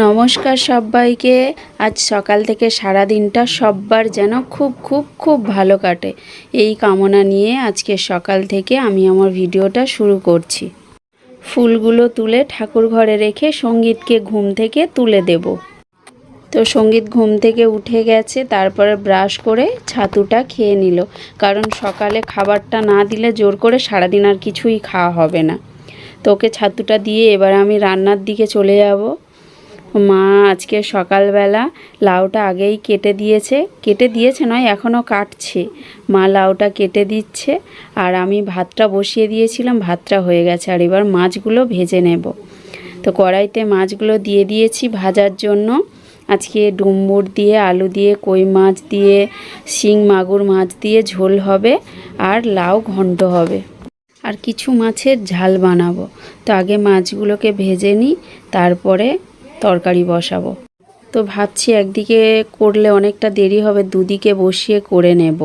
নমস্কার সবাইকে। আজ সকাল থেকে সারা দিনটা সব্বার যেন খুব খুব খুব ভালো কাটে। এই কামনা নিয়ে আজকে সকাল থেকে আমি আমার ভিডিওটা শুরু করছি। ফুলগুলো তুলে ঠাকুর ঘরে রেখে সঙ্গীতকে ঘুম থেকে তুলে দেব। তো সংগীত ঘুম থেকে উঠে গেছে, তারপরে ব্রাশ করে ছাতুটা খেয়ে নিল। কারণ সকালে খাবারটা না দিলে জোর করে সারাদিন আর কিছুই খাওয়া হবে না। তোকে ছাতুটা দিয়ে এবার আমি রান্নার দিকে চলে যাব। মা আজকে সকালবেলা লাউটা আগেই কেটে দিয়েছে। কেটে দিয়েছে নয় এখনও কাটছে। মা লাউটা কেটে দিচ্ছে আর আমি ভাতটা বসিয়ে দিয়েছিলাম, ভাতটা হয়ে গেছে আর এবার মাছগুলো ভেজে নেব। তো কড়াইতে মাছগুলো দিয়ে দিয়েছি ভাজার জন্য। আজকে ডুম্বুর দিয়ে, আলু দিয়ে, কই মাছ দিয়ে, শিং, মাগুর মাছ দিয়ে ঝোল হবে আর লাউ ঘন্ট হবে। আর কিছু মাছের ঝাল বানাবো। তো আগে মাছগুলোকে ভেজে নিই, তারপরে তরকারি বসাবো। তো ভাবছি একদিকে করলে অনেকটা দেরি হবে, দুদিকে বসিয়ে করে নেব।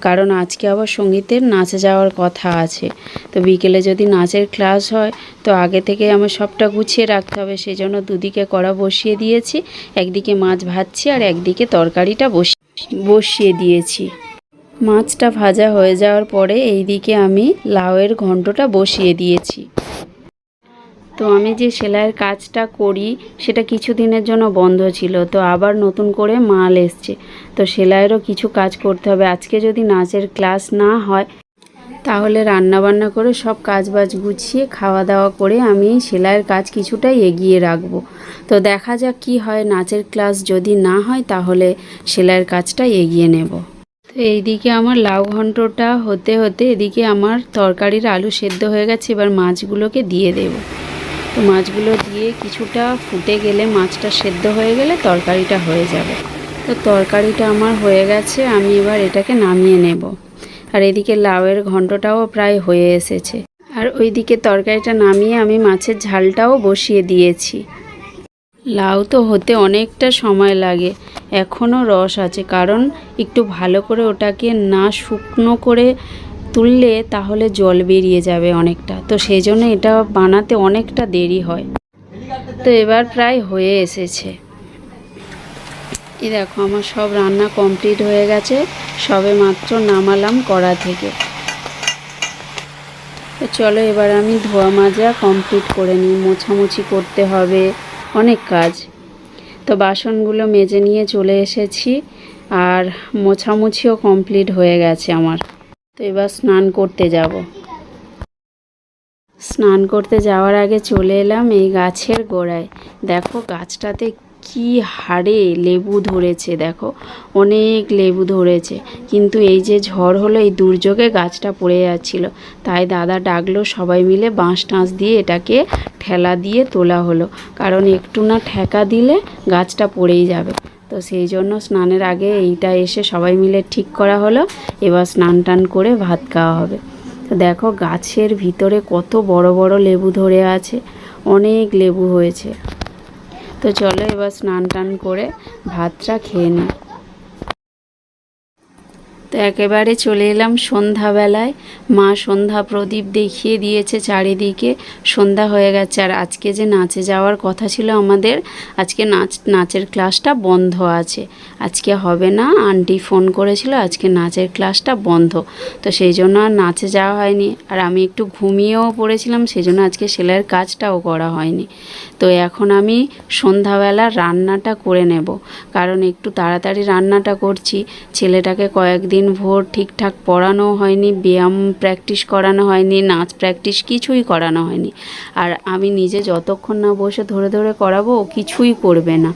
কারণ আজকে আবার সঙ্গীতের নাচে যাওয়ার কথা আছে। তো বিকেলে যদি নাচের ক্লাস হয়, তো আগে থেকে আমার সবটা গুছিয়ে রাখতে হবে। সেই জন্য দুদিকে কড়া বসিয়ে দিয়েছি, একদিকে মাছ ভাজছি আর একদিকে তরকারিটা বসিয়ে দিয়েছি। মাছটা ভাজা হয়ে যাওয়ার পরে এইদিকে আমি লাউয়ের ঘন্টটা বসিয়ে দিয়েছি। তো আমি যে সেলাইয়ের কাজটা করি, সেটা কিছু দিনের জন্য বন্ধ ছিল। তো আবার নতুন করে মাল এসছে। তো সেলাইয়েরও কিছু কাজ করতে হবে। আজকে যদি নাচের ক্লাস না হয়, তাহলে রান্না বান্না করে সব কাজ বাজ গুছিয়ে খাওয়া দাওয়া করে আমি সেলাইয়ের কাজ কিছুটা এগিয়ে রাখব। তো দেখা যাক কি হয়। নাচের ক্লাস যদি না হয়, তাহলে সেলাইয়ের কাজটা এগিয়ে নেব। তো এইদিকে আমার লাউ ঘন্টটা হতে হতে এদিকে আমার তরকারির আলু সেদ্ধ হয়ে গেছে। এবার মাছগুলোকে দিয়ে দেবো। তো মাছগুলো দিয়ে কিছুটা ফুটে গেলে মাছটা সেদ্ধ হয়ে গেলে তরকারিটা হয়ে যাবে। তো তরকারিটা আমার হয়ে গেছে, আমি এবার এটাকে নামিয়ে নেব। আর এদিকে লাউয়ের ঘন্টটাও প্রায় হয়ে এসেছে। আর ওইদিকে তরকারিটা নামিয়ে আমি মাছের ঝালটাও বসিয়ে দিয়েছি। লাউ তো হতে অনেকটা সময় লাগে, এখনও রস আছে, কারণ একটু ভালো করে ওটাকে না শুকনো করে তুললে তাহলে জল বেরিয়ে যাবে অনেকটা। তো সেই জন্য এটা বানাতে অনেকটা দেরি হয়। তো এবার প্রায় হয়ে এসেছে। এই দেখো, আমার সব রান্না কমপ্লিট হয়ে গেছে। সবে মাত্র নামালাম কড়া থেকে। তো চলো এবার আমি ধোয়া মাজা কমপ্লিট করে নিই। মোছামুছি করতে হবে। অনেক কাজ। তো বাসনগুলো মেজে নিয়ে চলে এসেছি। আর মোছামুছিও কমপ্লিট হয়ে গেছে আমার। তো এবার স্নান করতে যাব। স্নান করতে যাওয়ার আগে চলে এলাম এই গাছের গোড়ায়। দেখো গাছটাতে কি হারে লেবু ধরেছে, দেখো। অনেক লেবু ধরেছে। কিন্তু এই যে ঝড় হলো, এই দুর্যোগে গাছটা পড়ে যাচ্ছিল। তাই দাদা ডাকলো, সবাই মিলে বাঁশ টাঁশ দিয়ে এটাকে ঠেলা দিয়ে তোলা হলো। কারণ একটু না ঠেকা দিলে গাছটা পড়েই যাবে। তো সেই জন্য স্নানের আগে এইটা এসে সবাই মিলে ঠিক করা হলো। এবার স্নান টান করে ভাত খাওয়া হবে। তো দেখো গাছের ভিতরে কত বড় বড় লেবু ধরে আছে, অনেক লেবু হয়েছে। তো চলো এবার স্নান টান করে ভাতটা খেয়ে নিই। তো একেবারে চলে এলাম সন্ধ্যাবেলায়। মা সন্ধ্যা প্রদীপ দেখিয়ে দিয়েছে চারিদিকে। সন্ধ্যা হয়ে গেছে আর আজকে যে নাচে যাওয়ার কথা ছিল আমাদের, আজকে নাচ, নাচের ক্লাসটা বন্ধ আছে। আজকে হবে না, আন্টি ফোন করেছিল আজকে নাচের ক্লাসটা বন্ধ। তো সেই জন্য আর নাচে যাওয়া হয়নি। আর আমি একটু ঘুমিয়েও পড়েছিলাম, সেই জন্য আজকে সেলাইয়ের কাজটাও করা হয়নি। তো এখন আমি সন্ধ্যাবেলা রান্নাটা করে নেব। কারণ একটু তাড়াতাড়ি রান্নাটা করছি। ছেলেটাকে কয়েকদিন দিন ভোর ঠিকঠাক পড়ানো হয়নি, ব্যায়াম প্র্যাকটিস করানো হয়নি, নাচ প্র্যাকটিস কিছুই করানো হয়নি। আর আমি নিজে যতক্ষণ না বসে ধরে ধরে করাবো কিছুই করবে না।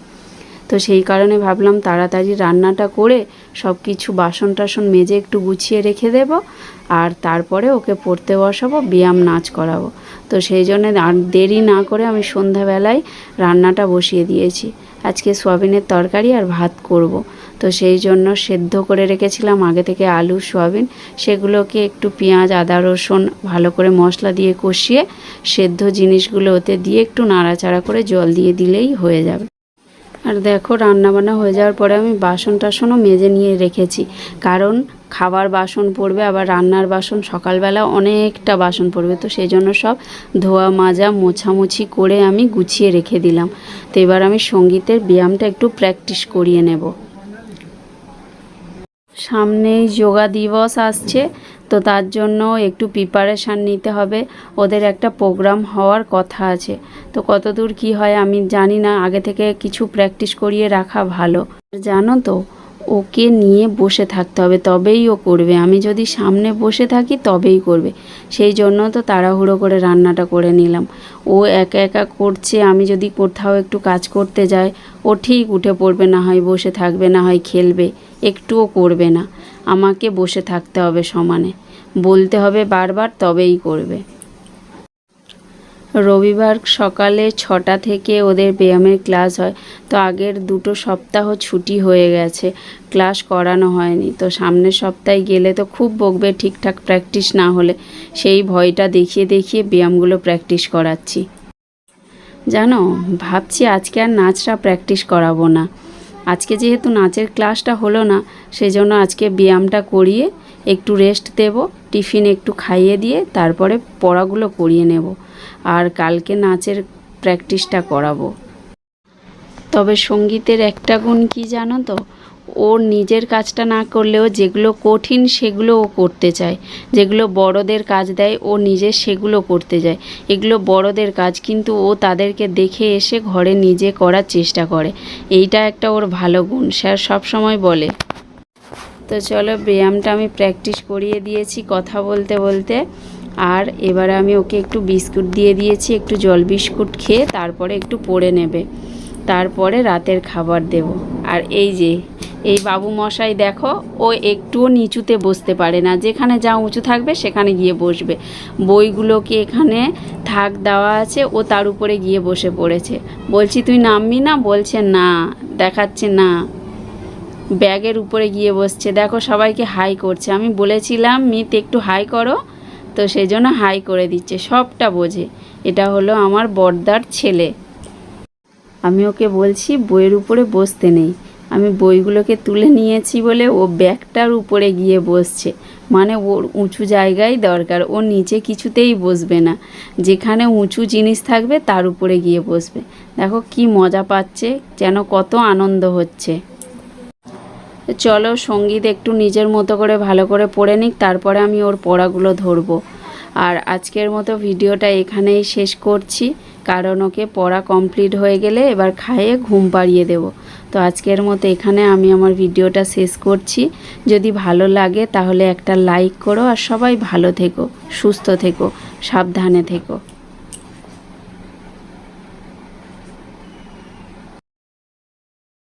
তো সেই কারণে ভাবলাম তাড়াতাড়ি রান্নাটা করে সব কিছু বাসন টাসন মেজে একটু গুছিয়ে রেখে দেব, আর তারপরে ওকে পড়তে বসাবো, ব্যায়াম, নাচ করাবো। তো সেই জন্যে আর দেরি না করে আমি সন্ধ্যাবেলায় রান্নাটা বসিয়ে দিয়েছি। আজকে সোয়াবিনের তরকারি আর ভাত করব। তো সেই জন্য সেদ্ধ করে রেখেছিলাম, আগে থেকে আলু, সোয়াবিন, সেগুলোকে একটু পেঁয়াজ, আদা, রসুন ভালো করে মশলা দিয়ে কষিয়ে সেদ্ধ জিনিসগুলো ওতে দিয়ে একটু নাড়াচাড়া করে জল দিয়ে দিলেই হয়ে যাবে আর দেখো, রান্নাবান্না হয়ে যাওয়ার পরে আমি বাসন টাসনও মেজে নিয়ে রেখেছি। কারণ খাবার বাসন পড়বে, আবার রান্নার বাসন সকালবেলা অনেকটা বাসন পড়বে। তো সেই জন্য সব ধোয়া, মাজা, মোছামুছি করে আমি গুছিয়ে রেখে দিলাম। তো এবার আমি সঙ্গীতের ব্যায়ামটা একটু প্র্যাকটিস করিয়ে নেব। সামনেই যোগা দিবস আসছে। তো তার জন্য একটু প্রিপারেশান নিতে হবে। ওদের একটা প্রোগ্রাম হওয়ার কথা আছে। তো কতদূর কি হয় আমি জানি না। আগে থেকে কিছু প্র্যাকটিস করিয়ে রাখা ভালো। জানো তো, ওকে নিয়ে বসে থাকতে হবে, তবেই ও করবে। আমি যদি সামনে বসে থাকি, তবেই করবে। সেই জন্য তো তাড়াহুড়ো করে রান্নাটা করে নিলাম। ও একা একা করছে, আমি যদি কোথাও একটু কাজ করতে যাই ও ঠিক উঠে পড়বে, না হয় বসে থাকবে, না হয় খেলবে, একটুও করবে না। আমাকে বসে থাকতে হবে সমানে। বলতে হবে বারবার, তবেই করবে। রবিবার সকালে ছটা থেকে ওদের ব্যায়ামের ক্লাস হয়। তো আগের দুটো সপ্তাহ ছুটি হয়ে গেছে। ক্লাস করানো হয়নি। তো সামনের সপ্তাহে গেলে তো খুব বকবে ঠিকঠাক প্র্যাকটিস না হলে। সেই ভয়টা দেখিয়ে দেখিয়ে ব্যায়ামগুলো প্র্যাকটিস করাচ্ছি। জানো, ভাবছি আজকে আর নাচটা প্র্যাকটিস করাবো না। আজকে যেহেতু নাচের ক্লাসটা হলো না, সেজন্য আজকে ব্যায়ামটা করিয়ে একটু রেস্ট দেব টিফিন একটু খাইয়ে দিয়ে তারপরে পড়াগুলো করিয়ে নেব, আর কালকে নাচের প্র্যাকটিসটা করাবো। তবে সঙ্গীতের একটা গুণ কি জানো তো ওর নিজের কাজটা না করলেও যেগুলো কঠিন সেগুলো ও করতে চায়। যেগুলো বড়দের কাজ দেয়, ও নিজে সেগুলো করতে যায়। এগুলো বড়দের কাজ, কিন্তু ও তাদেরকে দেখে এসে ঘরে নিজে করার চেষ্টা করে। এইটা একটা ওর ভালো গুণ, স্যার সব সময় বলে। তো চলো, ব্যায়ামটা আমি প্র্যাকটিস করিয়ে দিয়েছি কথা বলতে বলতে। আর এবারে আমি ওকে একটু বিস্কুট দিয়ে দিয়েছি, একটু জল বিস্কুট খেয়ে তারপরে একটু পড়ে নেবে। তারপরে রাতের খাবার দেব। আর এই যে এই বাবু মশাই দেখো, ও একটুও নিচুতে বসতে পারে না। যেখানে যা উঁচু থাকবে, সেখানে গিয়ে বসবে। বইগুলোকে এখানে থাক দেওয়া আছে? ও তার উপরে গিয়ে বসে পড়েছে। বলছি, তুই নামবি না? বলছে, না, দেখাচ্ছে না। ব্যাগের উপরে গিয়ে বসছে। দেখো, সবাইকে হাই করছে। আমি বলেছিলাম, মিত, একটু হাই করো। তো সেই জন্য হাই করে দিচ্ছে। সবটা বোঝে। এটা হলো আমার বর্দার ছেলে। আমি ওকে বলছি, বইয়ের উপরে বসতে নেই। আমি বইগুলোকে তুলে নিয়েছি বলে ও ব্যাগটার উপরে গিয়ে বসছে। মানে ওর উঁচু জায়গায় দরকার, ও নিচে কিছুতেই বসবে না। যেখানে উঁচু জিনিস থাকবে তার উপরে গিয়ে বসবে। দেখো কি মজা পাচ্ছে, যেন কত আনন্দ হচ্ছে। চলো সংগীত একটু নিজের মতো করে ভালো করে পড়ে নিক, তারপরে আমি ওর পড়াগুলো ধরবো। আর আজকের মতো ভিডিওটা এখানেই শেষ করছি। কারণ ওকে পড়া কমপ্লিট হয়ে গেলে এবার খাইয়ে ঘুম পাড়িয়ে দেব। তো আজকের মতো এখানে আমি আমার ভিডিওটা শেষ করছি। যদি ভালো লাগে তাহলে একটা লাইক করো আর সবাই ভালো থেকো, সুস্থ থেকো, সাবধানে থেকো।